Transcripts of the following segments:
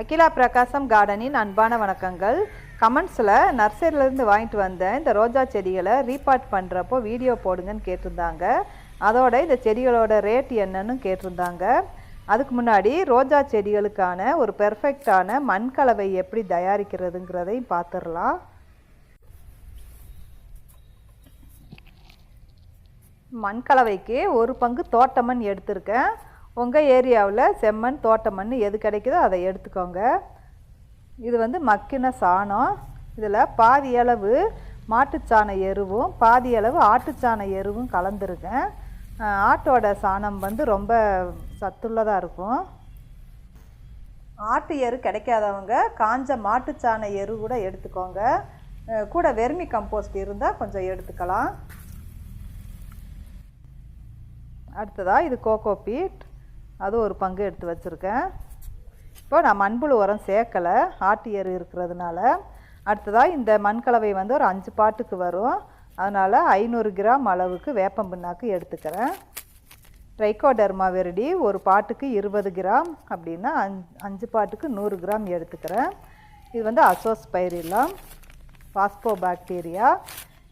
அகிலா பிரகாசம் கார்டனின் அன்பான வணக்கங்கள். கமெண்ட்ஸில் நர்சரியிலேருந்து வாங்கிட்டு வந்தேன் இந்த ரோஜா செடிகளை ரீபார்ட் பண்ணுறப்போ வீடியோ போடுங்கன்னு கேட்டிருந்தாங்க. அதோட இந்த செடிகளோட ரேட் என்னன்னு கேட்டிருந்தாங்க. அதுக்கு முன்னாடி ரோஜா செடிகளுக்கான ஒரு பெர்ஃபெக்டான மண் கலவை எப்படி தயாரிக்கிறதுங்கிறதையும் பார்த்துடலாம். மண் கலவைக்கு ஒரு பங்கு தோட்டமண் எடுத்திருக்கேன். உங்கள் ஏரியாவில் செம்மண் தோட்டமண் எது கிடைக்குதோ அதை எடுத்துக்கோங்க. இது வந்து மக்கின சாணம். இதில் பாதி அளவு மாட்டுச்சாண எருவும் பாதி அளவு ஆட்டுச்சாண எருவும் கலந்துருக்கேன் ஆட்டோட சாணம் வந்து ரொம்ப சத்துள்ளதாக இருக்கும். ஆட்டு எரு கிடைக்காதவங்க காஞ்ச மாட்டுச்சாண எரு கூட எடுத்துக்கோங்க. கூட வெர்மி கம்போஸ்ட் இருந்தால் கொஞ்சம் எடுத்துக்கலாம். அடுத்ததாக இது கோகோ பீட் அது ஒரு பங்கு எடுத்து வச்சுருக்கேன். இப்போ நான் மண்புழு உரம் சேர்க்கலை. ஆட்டு எரு இருக்கிறதுனால. அடுத்ததாக இந்த மண்கலவை வந்து ஒரு அஞ்சு பாட்டுக்கு வரும். அதனால் ஐநூறு கிராம் அளவுக்கு வேப்பம் பின்னாக்கு எடுத்துக்கிறேன். ட்ரைகோடர்மா வெரடி ஒரு பாட்டுக்கு இருபது கிராம் அப்படின்னா அஞ் அஞ்சு பாட்டுக்கு நூறு கிராம் எடுத்துக்கிறேன். இது வந்து அசோஸ்பைரிலம் பாஸ்போ பாக்டீரியா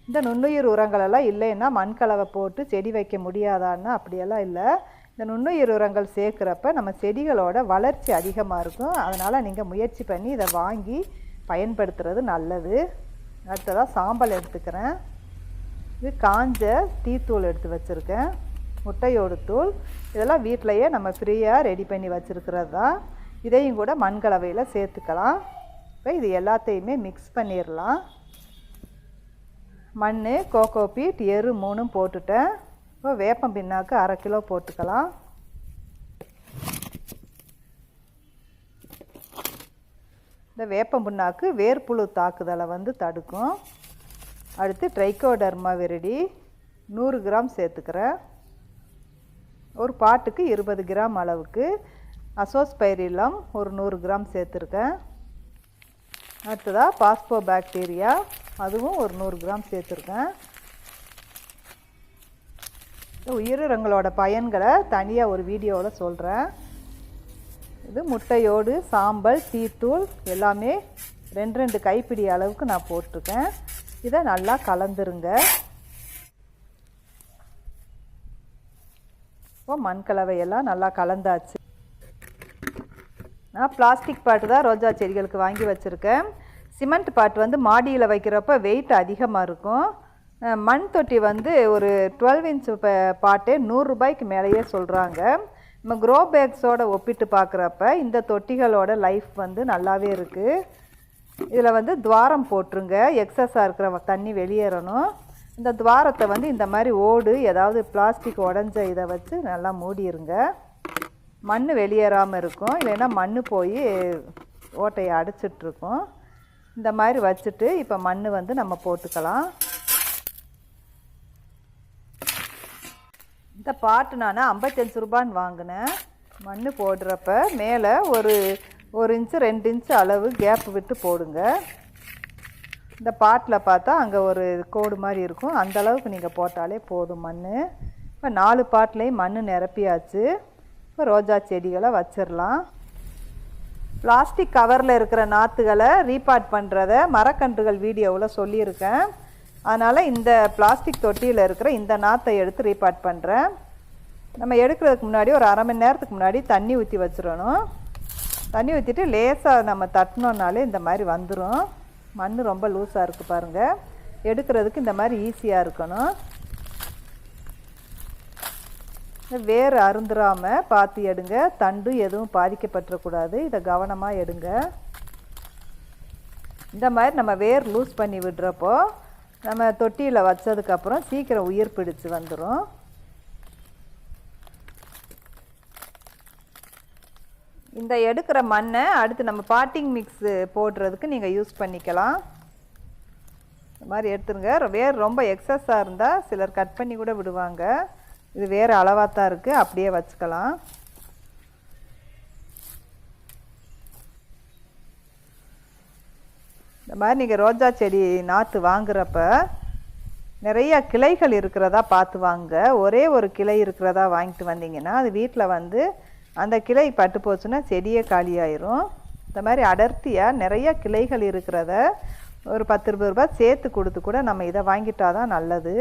இந்த நுண்ணுயிர் உரங்களெல்லாம் இல்லைன்னா மண்கலவை போட்டு செடி வைக்க முடியாதான்னா அப்படியெல்லாம் இல்லை. இந்த நுண்ணுயிர் உரங்கள் சேர்க்குறப்ப நம்ம செடிகளோட வளர்ச்சி அதிகமாக இருக்கும். அதனால் நீங்கள் முயற்சி பண்ணி இதை வாங்கி பயன்படுத்துறது நல்லது. அடுத்ததாக சாம்பல் எடுத்துக்கிறேன். இது காஞ்ச டீத்தூள் எடுத்து வச்சுருக்கேன். முட்டையோடு தூள். இதெல்லாம் வீட்டிலையே நம்ம ஃப்ரீயாக ரெடி பண்ணி வச்சுருக்கிறது தான். இதையும் கூட மண்கலவையில் சேர்த்துக்கலாம். இப்போ இது எல்லாத்தையுமே மிக்ஸ் பண்ணிடலாம் மண் கோகோபீட் எரு மூணும் போட்டுட்டேன். இப்போ வேப்பம் பின்னாக்கு அரை கிலோ போட்டுக்கலாம். இந்த வேப்பம் புண்ணாக்கு வேர்ப்புழு தாக்குதலை வந்து தடுக்கும். அடுத்து ட்ரைகோடர்மா விரடி நூறு கிராம் சேர்த்துக்கிறேன். ஒரு பாட்டுக்கு இருபது கிராம் அளவுக்கு அசோஸ்பைரிலம் ஒரு நூறு கிராம் சேர்த்துருக்கேன். அடுத்ததாக பாஸ்போ பாக்டீரியா அதுவும் ஒரு நூறு கிராம் சேர்த்துருக்கேன். உயிரினங்களோட பயன்களை தனியாக ஒரு வீடியோவில் சொல்கிறேன் இது முட்டையோடு சாம்பல் டீத்தூள் எல்லாமே ரெண்டு ரெண்டு கைப்பிடி அளவுக்கு நான் போட்டிருக்கேன். இதை நல்லா கலந்துருங்க. இப்போ மண்கலவையெல்லாம் நல்லா கலந்தாச்சு. நான் பிளாஸ்டிக் பாட்டு தான் ரோஜா செடிகளுக்கு வாங்கி வச்சுருக்கேன். சிமெண்ட் பாட்டு வந்து மாடியில் வைக்கிறப்ப வெயிட் அதிகமாக இருக்கும். மண் தொட்டி வந்து ஒரு டுவெல் இன்ச் பாட்டே நூறுரூபாய்க்கு மேலேயே சொல்கிறாங்க நம்ம க்ரோ பேக்ஸோட ஒப்பிட்டு பார்க்குறப்ப இந்த தொட்டிகளோட லைஃப் வந்து நல்லாவே இருக்குது இதில் வந்து துவாரம் போட்டுருங்க. எக்ஸஸாக இருக்கிற தண்ணி வெளியேறணும். இந்த துவாரத்தை வந்து இந்த மாதிரி ஓடு ஏதாவது பிளாஸ்டிக் உடஞ்ச இதை வச்சு நல்லா மூடிருங்க. மண் வெளியேறாமல் இருக்கும். இல்லைன்னா மண் போய் ஓட்டையை அடிச்சிட்ருக்கும். இந்த மாதிரி வச்சுட்டு இப்போ மண் வந்து நம்ம போட்டுக்கலாம். இந்த பாட்டு நான் ஐம்பத்தஞ்சு ரூபான்னு வாங்கினேன். மண் போடுறப்ப மேலே ஒரு ஒரு இன்ச்சு ரெண்டு இன்ச்சு அளவு கேப் விட்டு போடுங்க. இந்த பாட்டில் பார்த்தா அங்கே ஒரு கோடு மாதிரி இருக்கும். அந்த அளவுக்கு நீங்கள் போட்டாலே போதும் மண் இப்போ நாலு பாட்டிலையும் மண் நிரப்பியாச்சு. இப்போ ரோஜா செடிகளை வச்சிடலாம் பிளாஸ்டிக் கவரில் இருக்கிற நாற்றுகளை ரீபார்ட் பண்ணுறத மரக்கன்றுகள் வீடியோவில் சொல்லியிருக்கேன். அதனால் இந்த பிளாஸ்டிக் தொட்டியில் இருக்கிற இந்த நாற்றை எடுத்து ரீபார்ட் பண்ணுறேன் நம்ம எடுக்கிறதுக்கு முன்னாடி ஒரு அரை மணி நேரத்துக்கு முன்னாடி தண்ணி ஊற்றி வச்சிடணும். தண்ணி ஊற்றிட்டு லேசாக நம்ம தட்டினோன்னாலே இந்த மாதிரி வந்துடும் மண் ரொம்ப லூஸாக இருக்குது பாருங்கள் எடுக்கிறதுக்கு இந்த மாதிரி ஈஸியாக இருக்கணும். வேர் அருந்துராமல் பார்த்து எடுங்க. தண்டு எதுவும் பாதிக்கப்பட்டுறக்கூடாது. இதை கவனமாக எடுங்க. இந்த மாதிரி நம்ம வேர் லூஸ் பண்ணி விடுறப்போ நம்ம தொட்டியில் வச்சதுக்கப்புறம் சீக்கிரம் உயிர் பிடிச்சு வந்துடும் இந்த எடுக்கிற மண்ணை அடுத்து நம்ம பாட்டிங் மிக்ஸு போடுறதுக்கு நீங்கள் யூஸ் பண்ணிக்கலாம். இந்த மாதிரி எடுத்துருங்க. வேர் ரொம்ப எக்ஸஸாக இருந்தால் சிலர் கட் பண்ணி கூட விடுவாங்க. இது வேறு அளவாக தான் இருக்குது அப்படியே வச்சுக்கலாம். இந்த மாதிரி நீங்கள் ரோஜா செடி நாற்று வாங்குறப்ப நிறையா கிளைகள் இருக்கிறதா பார்த்து வாங்க. ஒரே ஒரு கிளை இருக்கிறதா வாங்கிட்டு வந்தீங்கன்னா அது வீட்டில் வந்து அந்த கிளை பட்டு போச்சுன்னா செடியே காலியாயிரும். இந்த மாதிரி அடர்த்தியாக நிறைய கிளைகள் இருக்கிறத ஒரு பத்து இருபது ரூபாய் சேர்த்து கொடுத்து கூட நம்ம இதை வாங்கிட்டா தான் நல்லது.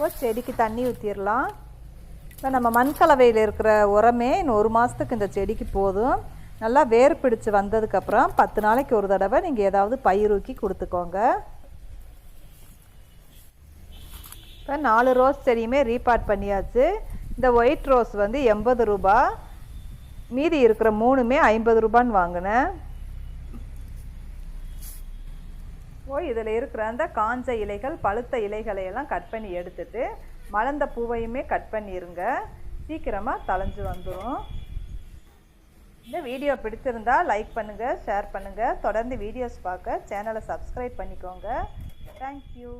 ஓ செடிக்கு தண்ணி ஊற்றிடலாம் இப்போ நம்ம மண் கலவையில் இருக்கிற உரமே இன்னும் ஒரு மாதத்துக்கு இந்த செடிக்கு போதும். நல்லா வேர் பிடிச்சி வந்ததுக்கப்புறம் பத்து நாளைக்கு ஒரு தடவை நீங்கள் ஏதாவது பயிரூக்கி கொடுத்துக்கோங்க. இப்போ நாலு ரோஸ் செடியுமே ரீபார்ட் பண்ணியாச்சு. இந்த ஒயிட் ரோஸ் வந்து எண்பது ரூபா மீதி இருக்கிற மூணுமே ஐம்பது ரூபான்னு வாங்கினேன். ஓ இதில் இருக்கிற அந்த காஞ்ச இலைகள் பழுத்த இலைகளையெல்லாம் கட் பண்ணி எடுத்துட்டு மலர்ந்த பூவையுமே கட் பண்ணிடுங்க சீக்கிரமாக தளைஞ்சு வந்துடும் இந்த வீடியோ பிடிச்சிருந்தா லைக் பண்ணுங்கள் ஷேர் பண்ணுங்கள் தொடர்ந்து வீடியோஸ் பார்க்க சேனலை சப்ஸ்கிரைப் பண்ணிக்கோங்க. தேங்க்யூ